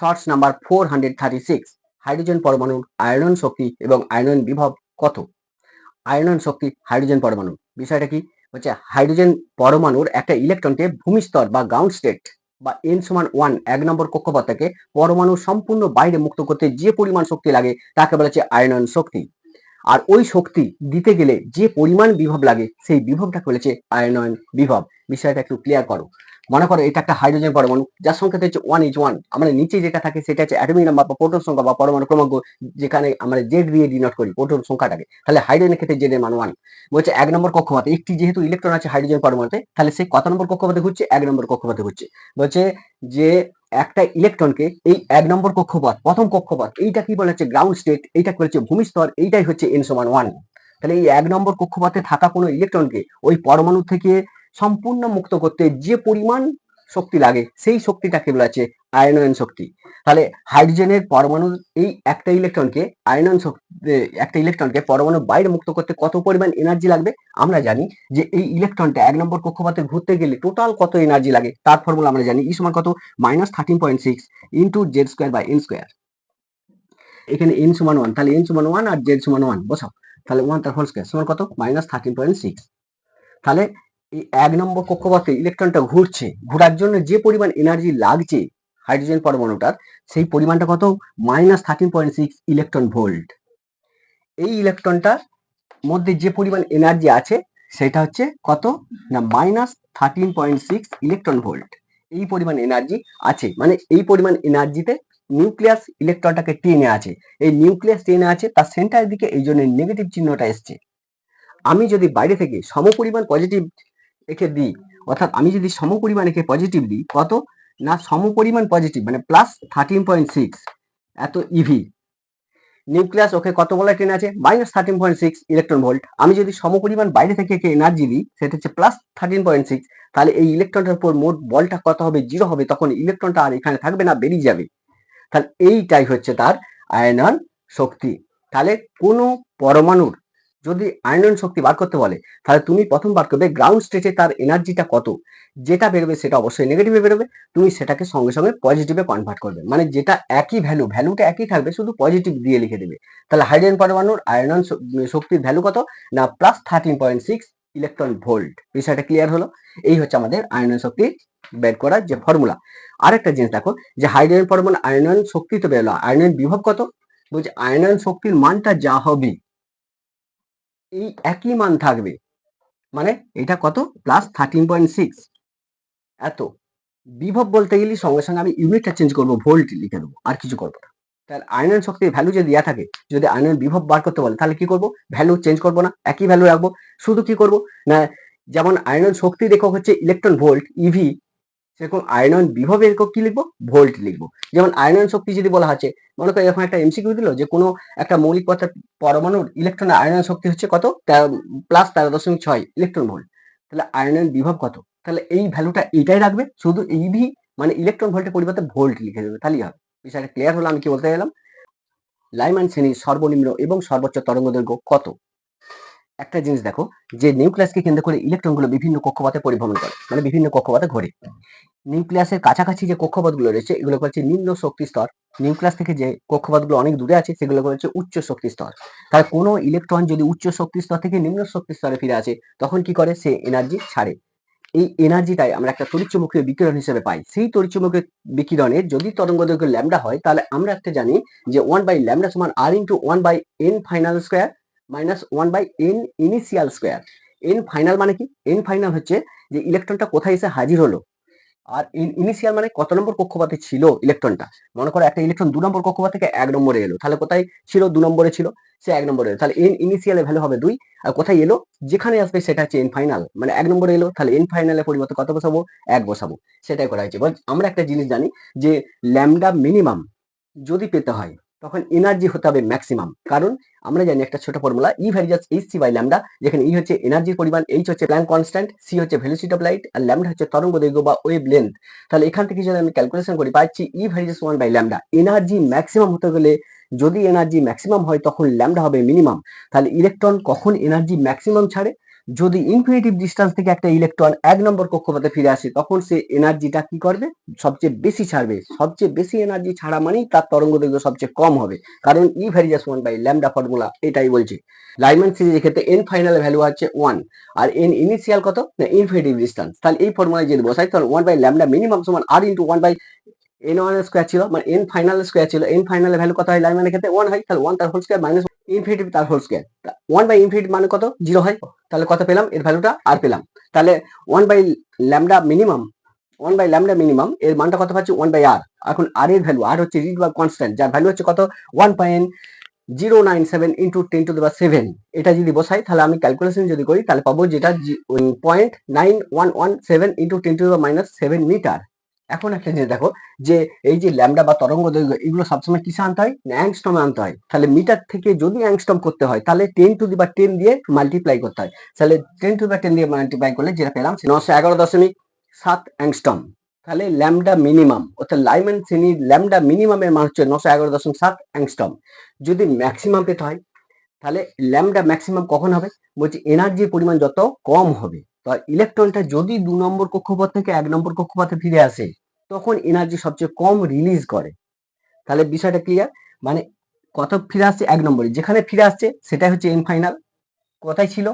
Shorts number four hundred thirty six hydrogen পরমাণুর আয়রন শক্তি এবং আয়রন বিভব কত? আয়রন শক্তি হাইড্রোজেন পরমাণু। বিষয়টা কি? হচ্ছে হাইড্রোজেন পরমাণুর একটা ইলেকট্রনকে ভূমিস্তর বা গ্রাউন্ড স্টেট বা এন সমান ওয়ান এক নম্বর কক্ষপথ থেকে পরমাণু সম্পূর্ণ বাইরে মুক্ত করতে যে পরিমাণ শক্তি লাগে, তাকে বলা হচ্ছে আয়নন শক্তি। আর ওই শক্তি দিতে গেলে যে পরিমাণ বিভব লাগে, সেই বিভবটাকে বলেছে আয়নন বিভব। বিষয়টা একটু ক্লিয়ার করো। মনে করো এটা একটা হাইড্রোজেন পরমাণু, যার সংখ্যা হচ্ছে ওয়ান ইজ ওয়ান আমাদের নিচে যেটা থাকে সেটা হচ্ছে অ্যাটমিক নাম্বার বা প্রোটন সংখ্যা বা পরমাণু ক্রমাঙ্ক যেখানে আমরা জেড দিয়ে ডিনোট করি প্রোটন সংখ্যাটাকে। তাহলে হাইড্রোজেনের ক্ষেত্রে জেড এর মান ওয়ান বলছে এক নম্বর কক্ষপথে, একটি যেহেতু ইলেকট্রন আছে হাইড্রোজেন পরমাণুতে, তাহলে সে কত নম্বর কক্ষপথে ঘুরছে? এক নম্বর কক্ষপথে ঘুরছে। বলছে যে একটা ইলেকট্রনকে এই এক নম্বর কক্ষপথ, প্রথম কক্ষপথ, এইটা কি বলা হচ্ছে গ্রাউন্ড স্টেট এইটা কি হচ্ছে ভূমিস্তর, এইটাই হচ্ছে এন সমান ওয়ান তাহলে এই এক নম্বর কক্ষপথে থাকা কোনো ইলেকট্রনকে ওই পরমাণু থেকে সম্পূর্ণ মুক্ত করতে যে পরিমাণ শক্তি লাগে, সেই শক্তিটাকে বলা আছে আয়নয়ন শক্তি। তাহলে হাইড্রোজেনের পরমাণু এই একটা ইলেকট্রনকে আয়নন শক্তি একটা ইলেকট্রনকে পরমাণু বাইরে মুক্ত করতে কত পরিমাণ এনার্জি লাগবে? আমরা জানি যে এই ইলেকট্রনটা এক নম্বর কক্ষপথে ঘুরতে গেলে টোটাল কত এনার্জি লাগে? তার ফর্মুলা আমরা জানি ই সমান কত? Minus thirteen point six into Z square by n square এখানে এন সমান ওয়ান তাহলে এন সমান ওয়ান আর জেড সমান ওয়ান বসাও। তাহলে ওয়ান তার হোল স্কোয়ার সমান কত? মাইনাস থার্টিন পয়েন্ট সিক্স তাহলে এই এক নম্বর কক্ষপথে ইলেকট্রনটা ঘুরছে। ঘোরার জন্য যে পরিমাণ এনার্জি লাগছে হাইড্রোজেন পরমাণুটার, সেই পরিমাণটা কত? Minus thirteen point six electron volt এই ইলেকট্রনটার মধ্যে যে পরিমাণ এনার্জি আছে, সেটা হচ্ছে কত? না minus thirteen point six electron volt এই পরিমাণ এনার্জি আছে। মানে এই পরিমাণ এনার্জিতে নিউক্লিয়াস ইলেকট্রনটাকে টেনে আছে। এই নিউক্লিয়াস টেনে আছে, তার সেন্টারের দিকে এই জন্য নেগেটিভ চিহ্নটা এসছে। আমি যদি বাইরে থেকে সমপরিমাণ পজিটিভ একে দিই। অর্থাৎ আমি যদি সমপরিমাণ একে পজিটিভ দিই, কত? না, সমপরিমাণ পজিটিভ মানে প্লাস থার্টিন পয়েন্ট সিক্স এত ইভি নিউক্লিয়াস ওকে কত বলে টেনে আছে? Minus thirteen point six electron volt আমি যদি সমপরিমাণ বাইরে থেকে একে এনার্জি দিই, সেটা হচ্ছে প্লাস থার্টিন পয়েন্ট সিক্স তাহলে এই ইলেকট্রনটার উপর মোট বলটা কত হবে? জিরো হবে। তখন ইলেকট্রনটা আর এখানে থাকবে না, বেরিয়ে যাবে। তাহলে এইটাই হচ্ছে তার আয়নন শক্তি। তাহলে কোনো পরমাণুর যদি আয়নন শক্তি বার করতে বলে, তাহলে তুমি প্রথম বার করবে গ্রাউন্ড স্টেটে তার এনার্জিটা কত? যেটা বেরোবে সেটা অবশ্যই নেগেটিভে বেরোবে। তুমি সেটাকে সঙ্গে সঙ্গে পজিটিভে কনভার্ট করবে। মানে যেটা একই ভ্যালু ভ্যালুটা একই থাকবে, শুধু পজিটিভ দিয়ে লিখে দেবে। তাহলে হাইড্রোজেন পরমাণুর আয়নন শক্তির ভ্যালু কত? না plus thirteen point six electron volt বিষয়টা ক্লিয়ার হলো? এই হচ্ছে আমাদের আয়নন শক্তি বের করার যে ফর্মুলা আরেকটা জিনিস দেখো, যে হাইড্রোজেন পরমাণু আয়নন শক্তি তো বেরোলো। আয়নন বিভব কত? বলছে আয়নন শক্তির মানটা যা হবে। এই একই মান থাকবে। মানে এটা কত? প্লাস থার্টিন পয়েন্ট সিক্স এত। বিভব বলতে গেলে সঙ্গে সঙ্গে আমি ইউনিটটা চেঞ্জ করব ভোল্ট লিখে দেবো, আর কিছু করব না। তাহলে আয়নন শক্তির ভ্যালু যদি দেওয়া থাকে, যদি আয়নন বিভব বার করতে বলে, তাহলে কি করব? ভ্যালু চেঞ্জ করব না, একই ভ্যালু রাখব। শুধু কি করব? না, যেমন আয়নন শক্তি একক হচ্ছে ইলেকট্রন ভোল্ট ইভি সেরকম আয়নন বিভবের একক কি লিখব? ভোল্ট লিখব। যেমন আয়নন শক্তি যদি বলা আছে মনে করো এখন একটা এমসিকিউ দিল যে কোনো একটা মৌলিক পদার্থের পরমাণুর ইলেকট্রনের আয়নন শক্তি হচ্ছে কত? প্লাস তেরো দশমিক ছয় ইলেকট্রন ভোল্ট তাহলে আয়নন বিভব কত? তাহলে এই ভ্যালুটা এইটাই রাখবে, শুধু ইভি মানে ইলেকট্রন ভোল্টের পরিবর্তে ভোল্ট লিখে দেবে, তাহলেই হবে। বিষয়টা ক্লিয়ার হলো আমি কি বলতে গেলাম লাইমান শ্রেণির সর্বনিম্ন এবং সর্বোচ্চ তরঙ্গ দৈর্ঘ্য কত? একটা জিনিস দেখো, যে নিউক্লিয়াসকে কেন্দ্র করে ইলেকট্রনগুলো বিভিন্ন কক্ষপথে পরিভ্রমণ করে মানে বিভিন্ন কক্ষপথে ঘোরে। নিউক্লিয়াসের কাছাকাছি যে কক্ষপথগুলো রয়েছে, এগুলো হচ্ছে নিম্ন শক্তি স্তর। নিউক্লিয়াস থেকে যে কক্ষপথগুলো অনেক দূরে আছে, সেগুলো হচ্ছে উচ্চ শক্তি স্তর। তাহলে কোনো ইলেকট্রন যদি উচ্চ শক্তি স্তর থেকে নিম্ন শক্তি স্তরে ফিরে আসে, তখন কি করে? সে এনার্জি ছাড়ে। এই এনার্জিটাই আমরা একটা তড়িৎচুম্বকীয় বিকিরণ হিসেবে পাই। সেই তড়িৎচুম্বকীয় বিকিরণের যদি তরঙ্গ দৈর্ঘ্য ল্যামডা হয়, তাহলে আমরা একটা জানি যে ওয়ান বাই ল্যামডা সমান R into one by n final square minus one by n initial square n final মানে কি? এন ফাইনাল হচ্ছে যে ইলেকট্রনটা কোথায় এসে হাজির হলো। আর ইনিশিয়াল মানে কত নম্বর কক্ষপথে ছিল ইলেকট্রনটা মনে করো একটা ইলেকট্রন দু নম্বর কক্ষপথ থেকে এক নম্বরে এলো। তাহলে কোথায় ছিল? দু নম্বরে ছিল। সে এক নম্বরে এলো। তাহলে এন ইনিশিয়ালে ভ্যালু হবে দুই। আর কোথায় এলো? যেখানে আসবে সেটা হচ্ছে এন ফাইনাল মানে এক নম্বরে এলো। তাহলে এন ফাইনালের পরিবর্তে কত বসাবো? এক বসাবো। সেটাই করা হয়েছে। আমরা একটা জিনিস জানি যে ল্যামডা মিনিমাম যদি পেতে হয় তখন এনার্জি হতে হবে ম্যাক্সিমাম কারণ আমরা জানি একটা ছোট ফর্মুলা ই ভ্যারিজাস এইচ সি বাই ল্যামডা যেখানে ই হচ্ছে এনার্জির পরিমাণ এইচ হচ্ছে প্ল্যাঙ্ক কনস্ট্যান্ট সি হচ্ছে ভেলোসিটি অফ লাইট আর ল্যামডা হচ্ছে তরঙ্গ দৈর্ঘ্য বা ওয়েভ লেন্থ তাহলে এখান থেকে যদি আমি ক্যালকুলেশন করি, পাচ্ছি E varies as one by lambda energy maximum হতে গেলে যদি এনার্জি ম্যাক্সিমাম হয়, তখন ল্যামডা হবে মিনিমাম তাহলে ইলেকট্রন কখন এনার্জি ম্যাক্সিমাম ছাড়ে? যদি ইনফিনিটিভ ডিস্টেন্স থেকে একটা ইলেকট্রন এক নম্বর কক্ষপথে ফিরে আসে, তখন সে এনার্জিটা কি করবে? সবচেয়ে বেশি ছাড়বে। সবচেয়ে বেশি এনার্জি ছাড়া মানেই তার তরঙ্গ দৈর্ঘ্য সবচেয়ে কম হবে। কারণ ই ভ্যারিয়াস ওয়ান বাই ল্যামডা ফর্মুলা এটাই বলছে। লাইম্যান সিরিজের ক্ষেত্রে এন ফাইনাল ভ্যালু হচ্ছে ওয়ান আর এন ইনিশিয়াল কত? না ইনফিনিটিভ ডিস্টেন্স তাহলে এই ফর্মুলায় যদি বসাই, তাহলে ওয়ান বাই ল্যামডা মিনিমাম সমান R into one by n one square ছিল। মানে এন ফাইনাল স্কোয়ার ছিল। এন ফাইনাল ভ্যালু কত হয় লাইম্যানের ক্ষেত্রে? ওয়ান হয়। তাহলে ওয়ান তার হোল স্কোয়ার মাইনাস ইনফিনিটিভ তার whole square one by infinity মানে কত? জিরো হয়। তাহলে কত পেলাম? এর ভ্যালুটা আর পেলাম। তাহলে one by lambda minimum one by lambda minimum এর মানটা কত পাচ্ছি? ওয়ান বাই আর এখন আর এর ভ্যালু আর হচ্ছে রিড বা কনস্ট্যান্ট যার ভ্যালু হচ্ছে কত? One point zero nine seven into ten to দেওয়া সেভেন এটা যদি বসাই, তাহলে আমি ক্যালকুলেশন যদি করি, তাহলে পাবো যেটা point nine one one seven into ten to minus seven metre এখন একটা জিনিস দেখো, যে এই যে ল্যামডা বা তরঙ্গ দৈর্ঘ্য, এগুলো সবসময় কিসে আনতে হয়? অ্যাংস্টমে আনতে হয়। তাহলে মিটার থেকে যদি অ্যাংস্টম করতে হয়, তাহলে টেন টু দি বা টেন দিয়ে মাল্টিপ্লাই করতে হয়। তাহলে টেন টু বা টেন দিয়ে মাল্টিপ্লাই করলে যেটা পেলাম নশো এগারো দশমিক সাত অ্যাংস্টম তাহলে ল্যামডা মিনিমাম অর্থাৎ লাইমেন শ্রেণির ল্যামডা মিনিমামের মান হচ্ছে নশো এগারো দশমিক সাত অ্যাংস্টম যদি ম্যাক্সিমাম পেতে হয়, তাহলে ল্যামডা ম্যাক্সিমাম কখন হবে? বলছি এনার্জির পরিমাণ যত কম হবে। তো ইলেকট্রনটা যদি দু নম্বর কক্ষপথ থেকে এক নম্বর কক্ষপথে ফিরে আসে, তখন এনার্জি সবচেয়ে কম রিলিজ করে। তাহলে বিষয়টা ক্লিয়ার মানে কত ফিরে আসছে? এক নম্বরে। যেখানে ফিরে আসছে, সেটাই হচ্ছে এন ফাইনাল কোথায় ছিল?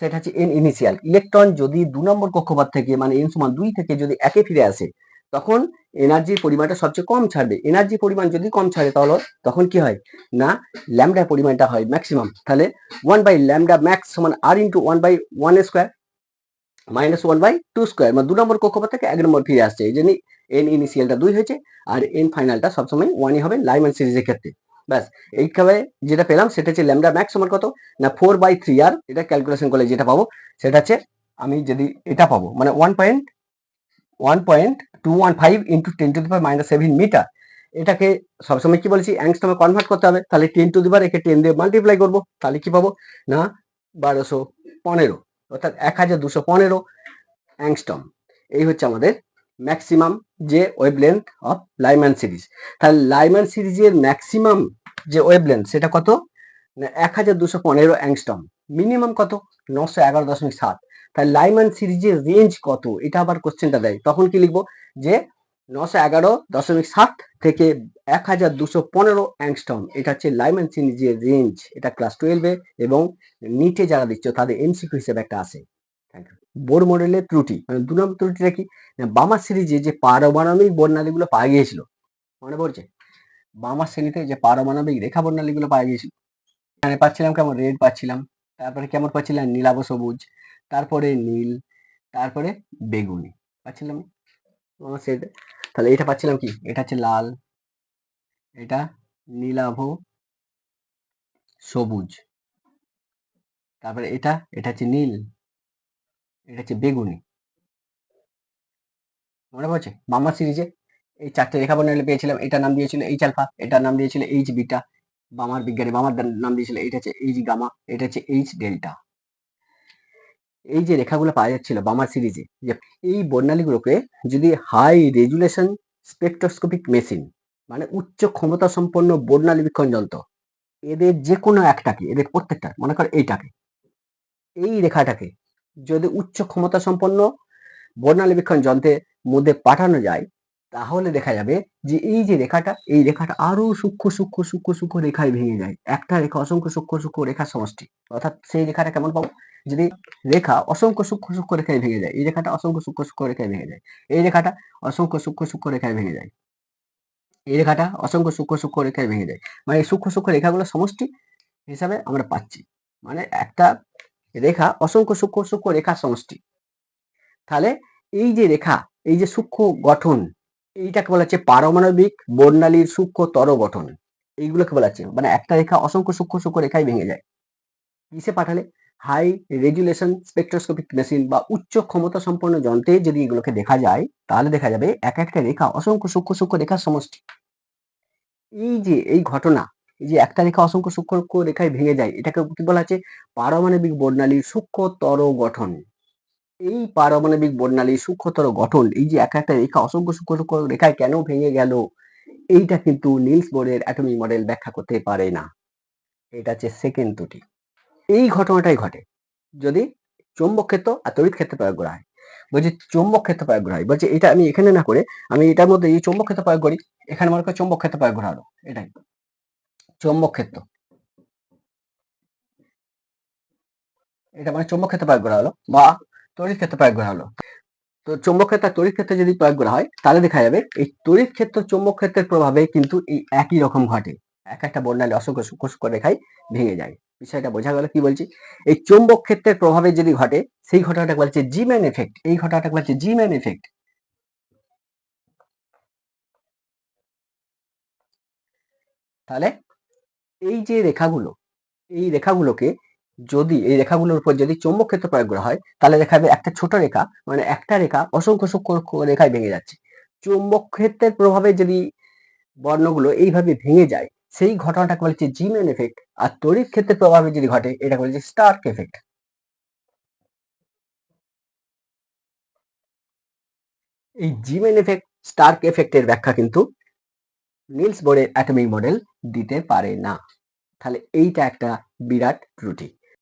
সেটা হচ্ছে এন ইনিশিয়াল ইলেকট্রন যদি দু নম্বর কক্ষপথ থেকে মানে এন সমান দুই থেকে যদি একে ফিরে আসে, তখন এনার্জির পরিমাণটা সবচেয়ে কম ছাড়বে। এনার্জি পরিমাণ যদি কম ছাড়ে তাহলে তখন কি হয়? না ল্যামডা পরিমাণটা হয় ম্যাক্সিমাম তাহলে ওয়ান বাই ল্যামডা ম্যাক্স সমান R into one by one square minus one by two square মানে দু নম্বর কক্ষপথ থেকে এক নম্বর ফিরে আসছে। এই জন্যই এন ইনিশিয়ালটা দুই হয়েছে, আর এন ফাইনালটা সবসময় ওয়ানই হবে লাইমান সিরিজের ক্ষেত্রে। ব্যাস এইভাবে যেটা পেলাম সেটা হচ্ছে ল্যামডা ম্যাক্স সমান কত? না ফোর বাই থ্রি আর এটা ক্যালকুলেশন করলে যেটা পাবো, সেটা হচ্ছে আমি যদি এটা পাবো মানে one point one point two one five into ten to the power minus seven metre এটাকে সবসময় কি বলছি? অ্যাংস্টমে কনভার্ট করতে হবে, তাহলে টেন টু দি পাওয়ার একে টেন দিয়ে মাল্টিপ্লাই করব, তাহলে কি পাবো? না, বারোশো পনেরো। অর্থাৎ এক হাজার দুশো পনেরো অ্যাংস্টম এই হচ্ছে আমাদের ম্যাক্সিমাম যে ওয়েবলেন্থ অফ লাইম্যান সিরিজ তাহলে লাইম্যান সিরিজের ম্যাক্সিমাম যে ওয়েবলেন্থ সেটা কত? এক হাজার দুশো পনেরো অ্যাংস্টম মিনিমাম কত? নশো এগারো দশমিক সাত। তাহলে লাইম্যান সিরিজের রেঞ্জ কত? এটা আবার কোশ্চেনটা দেয়। তখন কি লিখব? যে নশো এগারো দশমিক সাত থেকে এক হাজার দুশো পনেরো অ্যাংস্টম এটা হচ্ছে লাইম্যান সিরিজের রেঞ্জ এটা ক্লাস টুয়েলভে এবং নিটে যারা দিচ্ছ, তাদের এমসিকিউ হিসেবে একটা ইউ বোর মডেলের ত্রুটি মানে দু নম্বর ত্রুটিটা কি? না বামার সিরিজে যে পারমাণবিক বর্ণালীগুলো পাওয়া গিয়েছিল, মনে পড়ছে? বামার শ্রেণীতে যে পারমাণবিক রেখা বর্ণালীগুলো পাওয়া গিয়েছিল, এখানে পাচ্ছিলাম কেমন? রেড পাচ্ছিলাম, তারপরে কেমন পাচ্ছিলাম? নীলাভ সবুজ, তারপরে নীল, তারপরে বেগুনি, পাচ্ছিলাম? সেট তাহলে এটা পাচ্ছিলাম কি? এটা হচ্ছে লাল, এটা নীলাভ, সবুজ। তারপরে এটা এটা হচ্ছে নীল, এটা হচ্ছে বেগুনি। মনে পড়ছে? মামা সিরিজে এই চারটে রেখা বর্ণালী পেয়েছিলাম। এটা নাম দিয়েছিল এইচ আলফা এটার নাম দিয়েছিল এইচ বিটা বামার বিজ্ঞানী বামার নাম দিয়েছিল, এটা হচ্ছে এইচ গামা এটা হচ্ছে এইচ ডেল্টা এই যে রেখাগুলো পাওয়া যাচ্ছিল বামার সিরিজে যে এই বর্ণালীগুলোকে যদি হাই রেজুলেশন স্পেকট্রোস্কোপিক মেশিন মানে উচ্চ ক্ষমতা সম্পন্ন বর্ণালী বীক্ষণ যন্ত্র, এদের যে কোনো একটাকে, এদের প্রত্যেকটা, মনে কর এইটাকে, এই রেখাটাকে যদি উচ্চ ক্ষমতা সম্পন্ন বর্ণালী বীক্ষণ যন্ত্রের মধ্যে পাঠানো যায়, তাহলে দেখা যাবে যে এই যে রেখাটা, এই রেখাটা আরও সূক্ষ্ম সূক্ষ্ম সূক্ষ্ম সূক্ষ্ম রেখায় ভেঙে যায়। একটা রেখা অসংখ্য সূক্ষ্ম সূক্ষ্ম রেখার সমষ্টি। অর্থাৎ সেই রেখাটা কেমন পাবো? যদি রেখা অসংখ্য সূক্ষ্ম সূক্ষ্ম রেখায় ভেঙে যায়, এই রেখাটা অসংখ্য সূক্ষ্ম সূক্ষ্ম রেখায় ভেঙে যায়, এই রেখাটা অসংখ্য সূক্ষ্ম সূক্ষ্ম রেখায় ভেঙে যায়, এই রেখাটা অসংখ্য সূক্ষ্ম সূক্ষ্ম রেখায় ভেঙে যায়। মানে এই সূক্ষ্ম সূক্ষ্ম রেখাগুলো সমষ্টি হিসাবে আমরা পাচ্ছি। মানে একটা রেখা অসংখ্য সূক্ষ্ম সূক্ষ্ম রেখার সমষ্টি। তাহলে এই যে রেখা, এই যে সূক্ষ্ম গঠন, এইটাকে বলা হচ্ছে পারমাণবিক বর্ণালীর সূক্ষ্ম তর গঠন। এইগুলোকে বলা হচ্ছে। মানে একটা রেখা অসংখ্য সূক্ষ্ম সূক্ষ্ম রেখায় ভেঙে যায়। কিসে পাঠালে? হাই রেজুলেশন স্পেকট্রোস্কোপিক মেশিন বা উচ্চ ক্ষমতা সম্পন্ন যন্ত্রে যদি এগুলোকে দেখা যায়, তাহলে দেখা যাবে এক একটা রেখা অসংখ্য সূক্ষ্ম সূক্ষ্ম রেখার সমষ্টি। এই যে, এই ঘটনা, এই যে একটা রেখা অসংখ্য সূক্ষ্ম রেখায় ভেঙে যায়, এটাকে কি বলা হচ্ছে? পারমাণবিক বর্ণালীর সূক্ষ্মতর গঠন। এই পারমাণবিক বর্ণালীর সূক্ষ্মতর গঠন, এই যে এক একটা রেখা অসংখ্য সূক্ষ্ম সূক্ষ্ম রেখায় কেন ভেঙে গেল? এইটা কিন্তু নিলস বোরের অ্যাটমিক মডেল ব্যাখ্যা করতে পারে না। এটা হচ্ছে সেকেন্ড ত্রুটি এই ঘটনাটাই ঘটে। যদি চৌম্বক ক্ষেত্র আর তড়িৎ ক্ষেত্রে প্রয়োগ করা হয়। বলছি চৌম্বক ক্ষেত্র প্রয়োগ করা হয়। বলছে এটা আমি এখানে না করে আমি এটার মধ্যে এই চৌম্বক ক্ষেত্র প্রয়োগ করি, এখানে মনে করো চৌম্বক ক্ষেত্র প্রয়োগ করা হলো, এটাই। চৌম্বক ক্ষেত্র। এটা মানে চৌম্বক ক্ষেত্র প্রয়োগ করা হলো বা তড়িৎ ক্ষেত্র প্রয়োগ করা হলো। তো চৌম্বক ক্ষেত্র আর তড়িৎ ক্ষেত্রে যদি প্রয়োগ করা হয়, তাহলে দেখা যাবে এই তড়িৎ ক্ষেত্র চৌম্বক ক্ষেত্রের প্রভাবে কিন্তু এই একই রকম ঘটে। এক একটা বর্ণালী অসংখ্য সূক্ষ্ম রেখায় ভেঙে যায়। বিষয়টা বোঝা গেল, কি বলছি? এই চৌম্বক ক্ষেত্রের প্রভাবে যদি ঘটে, সেই ঘটনাটা বলছে জিম্যান এফেক্ট এই ঘটনাটা বলছে জিম্যান এফেক্ট তাহলে এই যে রেখাগুলো, এই রেখাগুলোকে যদি, এই রেখাগুলোর উপর যদি চৌম্বক ক্ষেত্র প্রয়োগ করা হয়, তাহলে দেখা যাবে একটা ছোট রেখা মানে একটা রেখা অসংখ্য সূক্ষ্ম রেখায় ভেঙে যাচ্ছে। চৌম্বক ক্ষেত্রের প্রভাবে যদি বর্ণগুলো এইভাবে ভেঙে যায় সেই ঘটনাটাকে বলছে জিমেন এফেক্ট আর তড়িৎ ক্ষেত্রে প্রভাবে যদি ঘটে এটা বলছে স্টার্ক এফেক্ট এই জিমেন এফেক্ট স্টার্ক এফেক্টের ব্যাখ্যা কিন্তু নিলস বোর্ডের অ্যাটমিক মডেল দিতে পারে না। তাহলে এইটা একটা বিরাট ত্রুটি।